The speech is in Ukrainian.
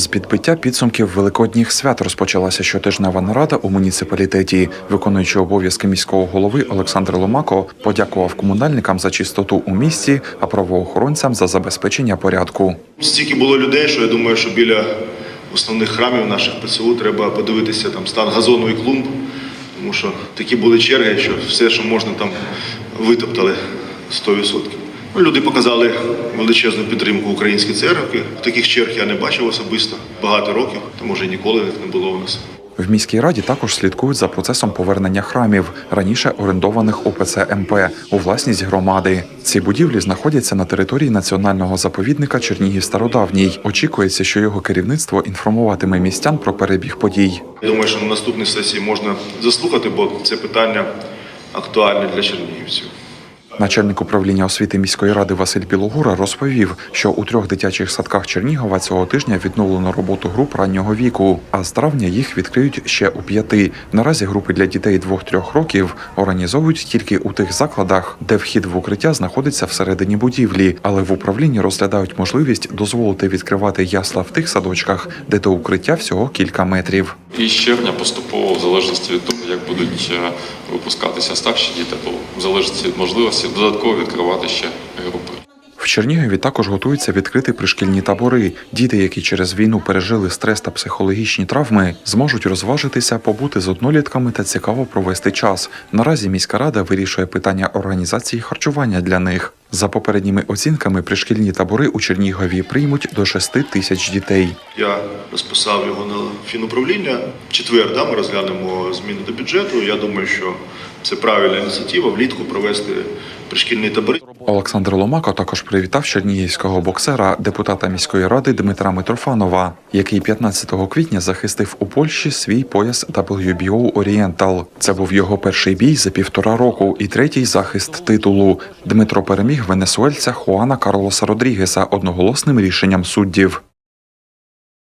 З підбиття підсумків великодніх свят розпочалася щотижнева нарада у муніципалітеті. Виконуючий обов'язки міського голови Олександр Ломако подякував комунальникам за чистоту у місті, а правоохоронцям за забезпечення порядку. Стільки було людей, що я думаю, що біля основних храмів наших ПЦУ треба подивитися там стан газону і клумб, тому що такі були черги, що все, що можна там витоптали 100%. Люди показали величезну підтримку українській церкві. Таких черг я не бачив особисто багато років, та може ніколи не було у нас. В міській раді також слідкують за процесом повернення храмів, раніше орендованих ОПЦ МП у власність громади. Ці будівлі знаходяться на території національного заповідника Чернігів Стародавній. Очікується, що його керівництво інформуватиме містян про перебіг подій. Я думаю, що на наступній сесії можна заслухати, бо це питання актуальне для чернігівців. Начальник управління освіти міської ради Василь Білогура розповів, що у трьох дитячих садках Чернігова цього тижня відновлено роботу груп раннього віку, а з травня їх відкриють ще у п'яти. Наразі групи для дітей двох-трьох років організовують тільки у тих закладах, де вхід в укриття знаходиться всередині будівлі, але в управлінні розглядають можливість дозволити відкривати ясла в тих садочках, де до укриття всього кілька метрів. І червня поступово, в залежності від як будуть е, випускатися старші діти, то в залежності від можливості додатково відкривати ще групи. Чернігові також готуються відкрити пришкільні табори. Діти, які через війну пережили стрес та психологічні травми, зможуть розважитися, побути з однолітками та цікаво провести час. Наразі міська рада вирішує питання організації харчування для них. За попередніми оцінками, пришкільні табори у Чернігові приймуть до 6 тисяч дітей. Я розписав його на фінуправління. Четвер да, ми розглянемо зміни до бюджету. Я думаю, що це правильна ініціатива влітку провести пришкільні табори. Олександр Ломако також привітав чернігівського боксера, депутата міської ради Дмитра Митрофанова, який 15 квітня захистив у Польщі свій пояс WBO Oriental. Це був його перший бій за півтора року і третій захист титулу. Дмитро переміг венесуельця Хуана Карлоса Родрігеса одноголосним рішенням суддів.